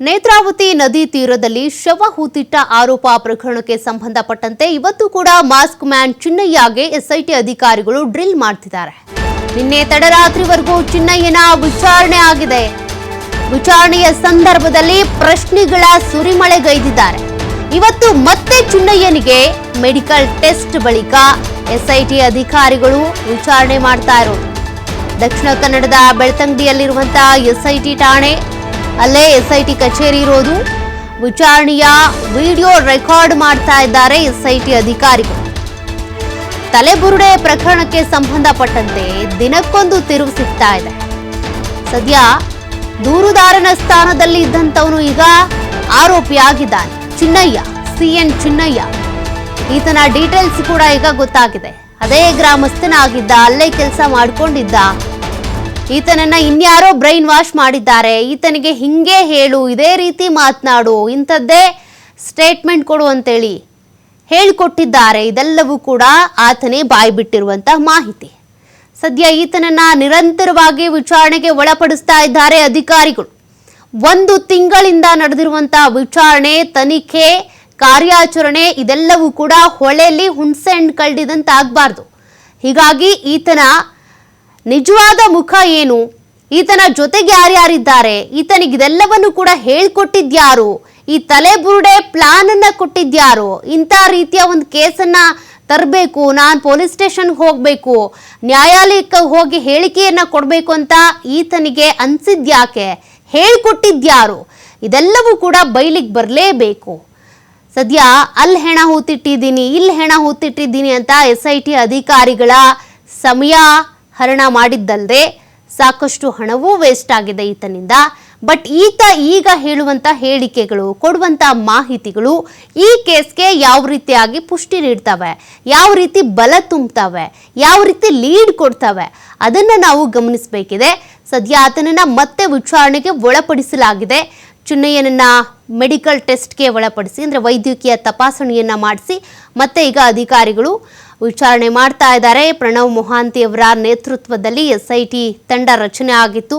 ನೇತ್ರಾವತಿ ನದಿ ತೀರದಲ್ಲಿ ಶವ ಹೂತಿಟ್ಟ ಆರೋಪ ಪ್ರಕರಣಕ್ಕೆ ಸಂಬಂಧಪಟ್ಟಂತೆ ಇವತ್ತು ಕೂಡ ಮಾಸ್ಕ್ ಮ್ಯಾನ್ ಚಿನ್ನಯ್ಯಗೆ ಎಸ್ಐಟಿ ಅಧಿಕಾರಿಗಳು ಡ್ರಿಲ್ ಮಾಡ್ತಿದ್ದಾರೆ. ನಿನ್ನೆ ತಡರಾತ್ರಿವರೆಗೂ ಚಿನ್ನಯ್ಯನ ವಿಚಾರಣೆ ಆಗಿದೆ. ವಿಚಾರಣೆಯ ಸಂದರ್ಭದಲ್ಲಿ ಪ್ರಶ್ನೆಗಳ ಸುರಿಮಳೆಗೈದಿದ್ದಾರೆ. ಇವತ್ತು ಮತ್ತೆ ಚಿನ್ನಯ್ಯನಿಗೆ ಮೆಡಿಕಲ್ ಟೆಸ್ಟ್ ಬಳಿಕ ಎಸ್ಐಟಿ ಅಧಿಕಾರಿಗಳು ವಿಚಾರಣೆ ಮಾಡ್ತಾ ಇರೋದು. ದಕ್ಷಿಣ ಕನ್ನಡದ ಬೆಳ್ತಂಗಡಿಯಲ್ಲಿರುವಂತಹ ಎಸ್ಐಟಿ ಠಾಣೆ ಅಲ್ಲೇ ಎಸ್ಐಟಿ ಕಚೇರಿ ಇರೋದು. ವಿಚಾರಣೆಯ ವಿಡಿಯೋ ರೆಕಾರ್ಡ್ ಮಾಡ್ತಾ ಇದ್ದಾರೆ ಎಸ್ಐಟಿ ಅಧಿಕಾರಿಗಳು. ತಲೆಬುರುಡೆ ಪ್ರಕರಣಕ್ಕೆ ಸಂಬಂಧಪಟ್ಟಂತೆ ದಿನಕ್ಕೊಂದು ತಿರುವು ಸಿಗ್ತಾ ಇದೆ. ಸದ್ಯ ದೂರುದಾರನ ಸ್ಥಾನದಲ್ಲಿ ಇದ್ದಂಥವನು ಈಗ ಆರೋಪಿಯಾಗಿದ್ದಾನೆ ಚಿನ್ನಯ್ಯ, ಸಿಎನ್ ಚಿನ್ನಯ್ಯ. ಈತನ ಡೀಟೇಲ್ಸ್ ಕೂಡ ಈಗ ಗೊತ್ತಾಗಿದೆ. ಅದೇ ಗ್ರಾಮಸ್ಥನಾಗಿದ್ದ, ಅಲ್ಲೇ ಕೆಲಸ ಮಾಡ್ಕೊಂಡಿದ್ದ ಈತನನ್ನ ಇನ್ಯಾರೋ ಬ್ರೈನ್ ವಾಶ್ ಮಾಡಿದ್ದಾರೆ. ಈತನಿಗೆ ಹಿಂಗೆ ಹೇಳು, ಇದೇ ರೀತಿ ಮಾತನಾಡು, ಇಂಥದ್ದೇ ಸ್ಟೇಟ್ಮೆಂಟ್ ಕೊಡು ಅಂತೇಳಿ ಹೇಳಿಕೊಟ್ಟಿದ್ದಾರೆ. ಇದೆಲ್ಲವೂ ಕೂಡ ಆತನೇ ಬಾಯಿ ಬಿಟ್ಟಿರುವಂತಹ ಮಾಹಿತಿ. ಸದ್ಯ ಈತನನ್ನ ನಿರಂತರವಾಗಿ ವಿಚಾರಣೆಗೆ ಒಳಪಡಿಸ್ತಾ ಇದ್ದಾರೆ ಅಧಿಕಾರಿಗಳು. ಒಂದು ತಿಂಗಳಿಂದ ನಡೆದಿರುವಂತಹ ವಿಚಾರಣೆ, ತನಿಖೆ, ಕಾರ್ಯಾಚರಣೆ, ಇದೆಲ್ಲವೂ ಕೂಡ ಹೊಳೆಯಲ್ಲಿ ಹುಣ್ಸೆ ಹಣ್ಣು ಕಳ್ಳಿದಂತ ಹೀಗಾಗಿ ಈತನ ನಿಜವಾದ ಮುಖ ಏನು? ಈತನ ಜೊತೆಗೆ ಯಾರ್ಯಾರಿದ್ದಾರೆ? ಈತನಿಗೆ ಇದೆಲ್ಲವನ್ನು ಕೂಡ ಹೇಳ್ಕೊಟ್ಟಿದ್ಯಾರು? ಈ ತಲೆಬುರುಡೆ ಪ್ಲಾನ್ ಅನ್ನ ಕೊಟ್ಟಿದ್ಯಾರು? ಇಂಥ ರೀತಿಯ ಒಂದು ಕೇಸನ್ನ ತರಬೇಕು, ನಾನು ಪೊಲೀಸ್ ಸ್ಟೇಷನ್ಗೆ ಹೋಗಬೇಕು, ನ್ಯಾಯಾಲಯಕ್ಕೆ ಹೋಗಿ ಹೇಳಿಕೆಯನ್ನ ಕೊಡಬೇಕು ಅಂತ ಈತನಿಗೆ ಅನ್ಸಿದ್ಯಾಕೆ ಹೇಳ್ಕೊಟ್ಟಿದ್ಯಾರು? ಇದೆಲ್ಲವೂ ಕೂಡ ಬಯಲಿಗೆ ಬರಲೇಬೇಕು. ಸದ್ಯ ಅಲ್ಲಿ ಹೆಣ ಹೂತಿಟ್ಟಿದ್ದೀನಿ, ಇಲ್ಲಿ ಹೆಣ ಹೂತಿಟ್ಟಿದ್ದೀನಿ ಅಂತ ಎಸ್ ಐ ಟಿ ಅಧಿಕಾರಿಗಳ ಸಮಯ ಹರಣ ಮಾಡಿದ್ದಲ್ಲದೆ ಸಾಕಷ್ಟು ಹಣವೂ ವೇಸ್ಟ್ ಆಗಿದೆ ಈತನಿಂದ. ಬಟ್ ಈತ ಈಗ ಹೇಳುವಂತ ಹೇಳಿಕೆಗಳು, ಕೊಡುವಂತ ಮಾಹಿತಿಗಳು ಈ ಕೇಸ್ಗೆ ಯಾವ ರೀತಿಯಾಗಿ ಪುಷ್ಟಿ ನೀಡ್ತವೆ, ಯಾವ ರೀತಿ ಬಲ ತುಂಬ್ತವೆ ಯಾವ ರೀತಿ ಲೀಡ್ ಕೊಡ್ತವೆ ಅದನ್ನ ನಾವು ಗಮನಿಸಬೇಕಿದೆ. ಸದ್ಯ ಆತನನ್ನ ಮತ್ತೆ ವಿಚಾರಣೆಗೆ ಒಳಪಡಿಸಲಾಗಿದೆ. ಚುನ್ನಯ್ಯನನ್ನ ಮೆಡಿಕಲ್ ಟೆಸ್ಟ್ಗೆ ಒಳಪಡಿಸಿ, ಅಂದರೆ ವೈದ್ಯಕೀಯ ತಪಾಸಣೆಯನ್ನ ಮಾಡಿಸಿ, ಮತ್ತೆ ಈಗ ಅಧಿಕಾರಿಗಳು ವಿಚಾರಣೆ ಮಾಡ್ತಾ ಇದ್ದಾರೆ. ಪ್ರಣವ್ ಮೊಹಾಂತಿ ಅವರ ನೇತೃತ್ವದಲ್ಲಿ ಎಸ್ಐಟಿ ತಂಡ ರಚನೆ ಆಗಿತ್ತು.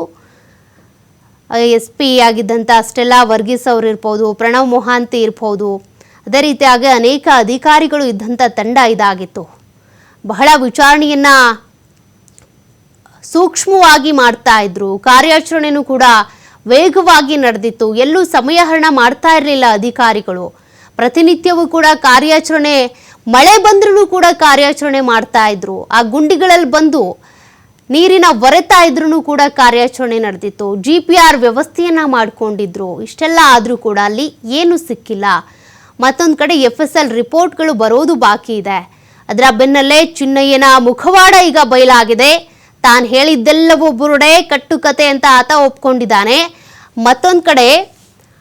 ಎಸ್ ಪಿ ಆಗಿದ್ದಂಥ ಸ್ಟೆಲ್ಲಾ ವರ್ಗೀಸ್ ಅವರು ಇರ್ಬೋದು, ಪ್ರಣವ್ ಮೊಹಾಂತಿ ಇರ್ಬೋದು. ಅದೇ ರೀತಿಯಾಗಿ ಅನೇಕ ಅಧಿಕಾರಿಗಳು ಇದ್ದಂಥ ತಂಡ ಇದಾಗಿತ್ತು. ಬಹಳ ವಿಚಾರಣೆಯನ್ನ ಸೂಕ್ಷ್ಮವಾಗಿ ಮಾಡ್ತಾ ಇದ್ರು. ಕಾರ್ಯಾಚರಣೆನೂ ಕೂಡ ವೇಗವಾಗಿ ನಡೆದಿತ್ತು. ಎಲ್ಲೂ ಸಮಯಹರಣ ಮಾಡ್ತಾ ಇರಲಿಲ್ಲ ಅಧಿಕಾರಿಗಳು. ಪ್ರತಿನಿತ್ಯವೂ ಕೂಡ ಕಾರ್ಯಾಚರಣೆ ಮಳೆ ಬಂದ್ರೂ ಕೂಡ ಕಾರ್ಯಾಚರಣೆ ಮಾಡ್ತಾ ಇದ್ರು. ಆ ಗುಂಡಿಗಳಲ್ಲಿ ಬಂದು ನೀರಿನ ಹೊರೆತಾ ಇದ್ರೂ ಕೂಡ ಕಾರ್ಯಾಚರಣೆ ನಡೆದಿತ್ತು. ಜಿ ಪಿ ಆರ್ ವ್ಯವಸ್ಥೆಯನ್ನ ಮಾಡಿಕೊಂಡಿದ್ರು. ಇಷ್ಟೆಲ್ಲ ಆದರೂ ಕೂಡ ಅಲ್ಲಿ ಏನು ಸಿಕ್ಕಿಲ್ಲ. ಮತ್ತೊಂದು ಕಡೆ ಎಫ್ ಎಸ್ ಎಲ್ ರಿಪೋರ್ಟ್ಗಳು ಬರೋದು ಬಾಕಿ ಇದೆ. ಅದರ ಬೆನ್ನಲ್ಲೇ ಚಿನ್ನಯ್ಯನ ಮುಖವಾಡ ಈಗ ಬಯಲಾಗಿದೆ. ತಾನು ಹೇಳಿದ್ದೆಲ್ಲವೂ ಬುರುಡೆ, ಕಟ್ಟುಕತೆ ಅಂತ ಆತ ಒಪ್ಕೊಂಡಿದ್ದಾನೆ. ಮತ್ತೊಂದು ಕಡೆ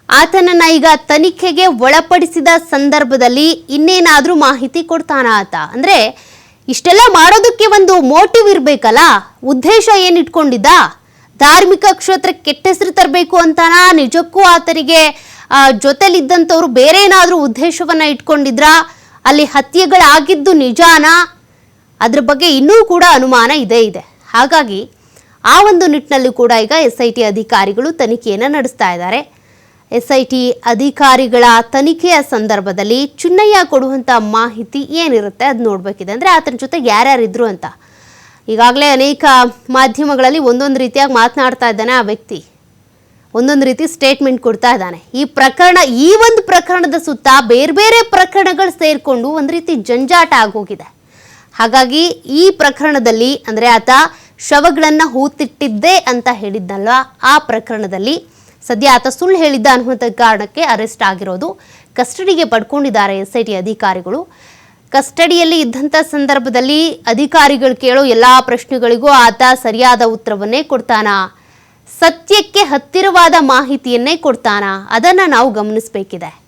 ಆತನನ್ನ ಈಗ ತನಿಖೆಗೆ ಒಳಪಡಿಸಿದ ಸಂದರ್ಭದಲ್ಲಿ ಇನ್ನೇನಾದ್ರೂ ಮಾಹಿತಿ ಕೊಡ್ತಾನ ಆತ? ಅಂದ್ರೆ ಇಷ್ಟೆಲ್ಲ ಮಾಡೋದಕ್ಕೆ ಒಂದು ಮೋಟಿವ್ ಇರಬೇಕಲ್ಲ? ಉದ್ದೇಶ ಏನ್ ಇಟ್ಕೊಂಡಿದ್ದ? ಧಾರ್ಮಿಕ ಕ್ಷೇತ್ರಕ್ಕೆ ಕೆಟ್ಟ ಹೆಸರು ತರಬೇಕು ಅಂತಾನ? ನಿಜಕ್ಕೂ ಆತನಿಗೆ ಜೊತೆಲಿದ್ದಂಥವ್ರು ಬೇರೆ ಏನಾದರೂ ಉದ್ದೇಶವನ್ನ ಇಟ್ಕೊಂಡಿದ್ರಾ? ಅಲ್ಲಿ ಹತ್ಯೆಗಳಾಗಿದ್ದು ನಿಜಾನಾ? ಅದ್ರ ಬಗ್ಗೆ ಇನ್ನೂ ಕೂಡ ಅನುಮಾನ ಇದೇ ಇದೆ. ಹಾಗಾಗಿ ಆ ಒಂದು ನಿಟ್ಟಿನಲ್ಲಿ ಕೂಡ ಈಗ ಎಸ್ ಐ ಟಿ ಅಧಿಕಾರಿಗಳು ತನಿಖೆಯನ್ನು ನಡೆಸ್ತಾ ಇದ್ದಾರೆ. ಎಸ್ ಐ ಟಿ ಅಧಿಕಾರಿಗಳ ತನಿಖೆಯ ಸಂದರ್ಭದಲ್ಲಿ ಚುನ್ನಯ್ಯ ಕೊಡುವಂಥ ಮಾಹಿತಿ ಏನಿರುತ್ತೆ ಅದು ನೋಡಬೇಕಿದೆ. ಅಂದರೆ ಆತನ ಜೊತೆ ಯಾರ್ಯಾರಿದ್ರು ಅಂತ. ಈಗಾಗಲೇ ಅನೇಕ ಮಾಧ್ಯಮಗಳಲ್ಲಿ ಒಂದೊಂದು ರೀತಿಯಾಗಿ ಮಾತನಾಡ್ತಾ ಇದ್ದಾನೆ ಆ ವ್ಯಕ್ತಿ. ಒಂದೊಂದು ರೀತಿ ಸ್ಟೇಟ್ಮೆಂಟ್ ಕೊಡ್ತಾ ಇದ್ದಾನೆ. ಈ ಪ್ರಕರಣ, ಈ ಒಂದು ಪ್ರಕರಣದ ಸುತ್ತ ಬೇರೆ ಬೇರೆ ಪ್ರಕರಣಗಳು ಸೇರಿಕೊಂಡು ಒಂದು ರೀತಿ ಜಂಜಾಟ ಆಗೋಗಿದೆ. ಹಾಗಾಗಿ ಈ ಪ್ರಕರಣದಲ್ಲಿ, ಅಂದರೆ ಆತ ಶವಗಳನ್ನು ಹೂತಿಟ್ಟಿದ್ದೆ ಅಂತ ಹೇಳಿದ್ನಲ್ವ ಆ ಪ್ರಕರಣದಲ್ಲಿ ಸದ್ಯ ಆತ ಸುಳ್ಳು ಹೇಳಿದ್ದ ಅನ್ನುವಂಥ ಕಾರಣಕ್ಕೆ ಅರೆಸ್ಟ್ ಆಗಿರೋದು ಕಸ್ಟಡಿಗೆ ಪಡ್ಕೊಂಡಿದ್ದಾರೆ ಎಸ್ ಐ ಟಿ ಅಧಿಕಾರಿಗಳು. ಕಸ್ಟಡಿಯಲ್ಲಿ ಇದ್ದಂಥ ಸಂದರ್ಭದಲ್ಲಿ ಅಧಿಕಾರಿಗಳು ಕೇಳೋ ಎಲ್ಲ ಪ್ರಶ್ನೆಗಳಿಗೂ ಆತ ಸರಿಯಾದ ಉತ್ತರವನ್ನೇ ಕೊಡ್ತಾನ. ಸತ್ಯಕ್ಕೆ ಹತ್ತಿರವಾದ ಮಾಹಿತಿಯನ್ನೇ ಕೊಡ್ತಾನ. ಅದನ್ನ ನಾವು ಗಮನಿಸಬೇಕಿದೆ.